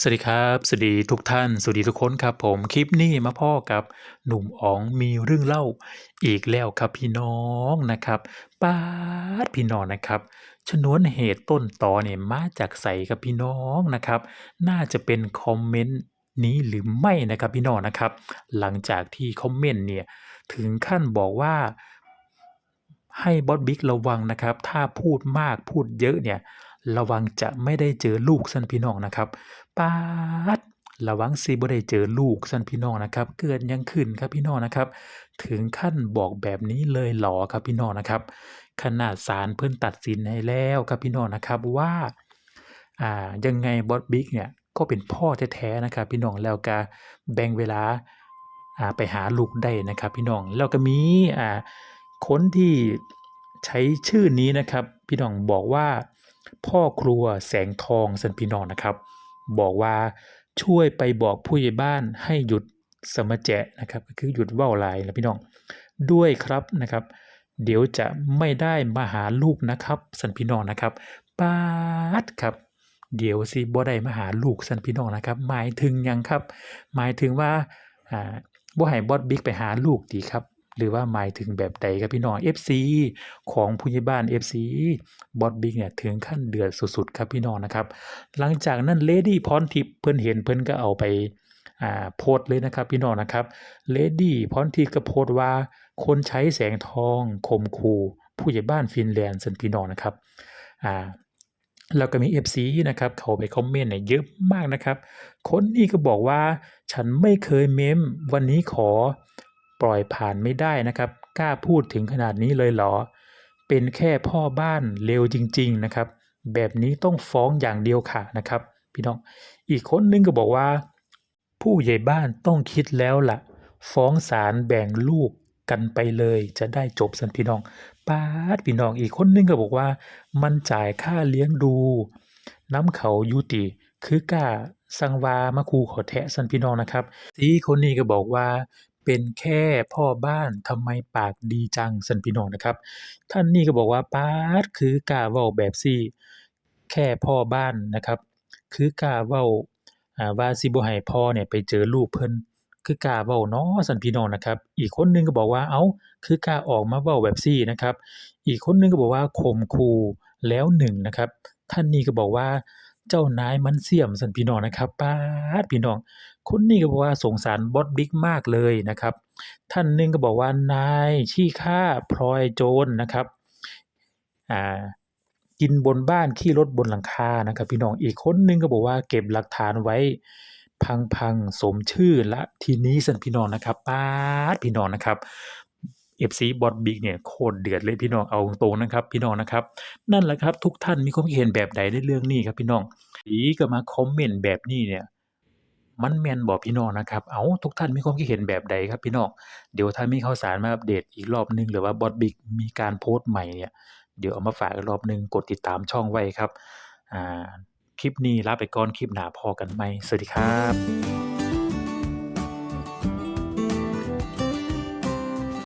สวัสดีครับ สวัสดีทุกท่าน สวัสดีทุกคนครับผม คลิปนี้มาพ่อกับหนุ่มอ๋องมีเรื่องเล่าอีกแล้วครับพี่น้องนะครับป๊าดพี่น้องนะครับ ชนวนเหตุต้นตอเนี่ยมาจากใสครับพี่น้องนะครับ น่าจะเป็นคอมเมนต์นี้หรือไม่นะครับพี่น้องนะครับ หลังจากที่คอมเมนต์เนี่ยถึงขั้นบอกว่าให้บอสบิ๊กระวังนะครับ ถ้าพูดมากพูดเยอะเนี่ย ระวังจะไม่ได้เจอลูกสันพี่น้องนะครับปาดระวังสิบ่ได้เจอลูกสันพี่น้องนะครับ เกิดยังขึ้นครับพี่น้องนะครับ ถึงขั้นบอกแบบนี้เลยหรอครับพี่น้องนะครับ ขนาดศาลเพิ่นตัดสินให้แล้วครับพี่น้องนะครับว่าอ่ายังไงบอสบิ๊กเนี่ยก็เป็นพ่อแท้ๆนะครับพี่น้องแล้วก็แบ่งเวลาอ่าไปหาลูกได้นะครับ พี่น้องแล้วก็มีอ่าคนที่ใช้ชื่อนี้นะครับ พี่น้องบอกว่า พ่อครัวแสงทองสันพี่น้องนะครับ บอกว่าช่วยไปบอกผู้ใหญ่บ้านให้หยุดสมแจะนะครับก็คือหยุดว้าหลายนะพี่น้องด้วยครับนะครับ เดี๋ยวจะไม่ได้มาหาลูกนะครับสันพี่น้องนะครับป๊าดครับ เดี๋ยวสิบ่ได้มาหาลูกสันพี่น้องนะครับ หมายถึงยังครับ หมายถึงว่าอ่าบ่ให้บอสบิ๊กไปหาลูกติครับ หรือว่าหมายถึงแบบใดครับพี่น้อง FC ของผู้ใหญ่บ้าน FC บอสบิ๊กเนี่ยถึงขั้นเดือดสุดๆครับพี่น้องนะครับ หลังจากนั้นเลดี้พรทิพย์เพิ่นเห็นเพิ่นก็เอาไปโพสเลยนะครับพี่น้องนะครับเลดี้พรทิพย์ก็โพสว่าคนใช้แสงทองข่มขู่ผู้ใหญ่บ้านฟินแลนด์สันพี่น้องนะครับอ่าแล้วก็มี FC นะครับเขาไปคอมเมนต์เนี่ยเยอะมากนะครับ คนนี้ก็บอกว่าฉันไม่เคยเม้มวันนี้ขอ ปล่อยผ่านไม่ได้นะครับ กล้าพูดถึงขนาดนี้เลยเหรอ เป็นแค่พ่อบ้านเลวจริง ๆนะครับ แบบนี้ต้องฟ้องอย่างเดียวค่ะนะครับ พี่น้อง อีกคนหนึงก็บอกว่า ผู้ใหญ่บ้านต้องคิดแล้วล่ะ ฟ้องศาลแบ่งลูกกันไปเลยจะได้จบสันพี่น้องป๊าดพี่น้องอีกคนหนึงก็บอกว่า มันจ่ายค่าเลี้ยงดู น้ำเขายู่ติ คือกล้าสังวามาขู่เขาแท้สันพี่น้องนะครับอีคนนี้ก็บอกว่า เป็นแค่พ่อบ้านทำไมปากดีจังสันพี่น้องนะครับ ท่านนี้ก็บอกว่าป๊าดคือกาเว้าแบบซี้แค่พ่อบ้านนะครับ คือกาเว้าอ่าว่าสิบ่ให้พ่อเนี่ยไปเจอลูกเพิ่นคือกาเว้าน้อสันพี่น้องนะครับ อีกคนนึงก็บอกว่าเอ้าคือกาออกมาเว้าแบบซี้นะครับ อีกคนนึงก็บอกว่าข่มขู่แล้วหนึ่งนะครับ ท่านนี้ก็บอกว่า เจ้านายมันเสี่ยมสันพี่น้องนะครับป๊าพี่น้อง คนนี้ก็บอกว่าสงสารบอสบิ๊กมากเลยนะครับ ท่านหนึ่งก็บอกว่านายขี้ข้าพลอยโจรนะครับอ่ากินบนบ้านขี้รถบนหลังคานะครับ พี่น้องอีกคนหนึ่งก็บอกว่าเก็บหลักฐานไว้ พังๆสมชื่อละทีนี้สันพี่น้องนะครับป๊าพี่น้องนะครับ FC บอสบิ๊กเนี่ยโคตรเดือดเลยพี่น้องเอาตรงนะครับ พี่น้องนะครับ นั่นแหละครับทุกท่านมีความคิดเห็นแบบใดในเรื่องนี้ครับพี่น้องอีก็มาคอมเมนต์แบบนี้เนี่ยมันแมนบ่พี่น้องนะครับ เอาทุกท่านมีความคิดเห็นแบบใดครับพี่น้องเดี๋ยวถ้ามีข่าวสารมาอัปเดตอีกรอบหนึ่งหรือว่าบอสบิ๊กมีการโพสต์ใหม่เนี่ยเดี๋ยวเอามาฝากอีกรอบหนึ่งกดติดตามช่องไว้ครับอ่าคลิปนี้ลาไปก่อนคลิปหน้าพอกันใหมสวัสดีครับ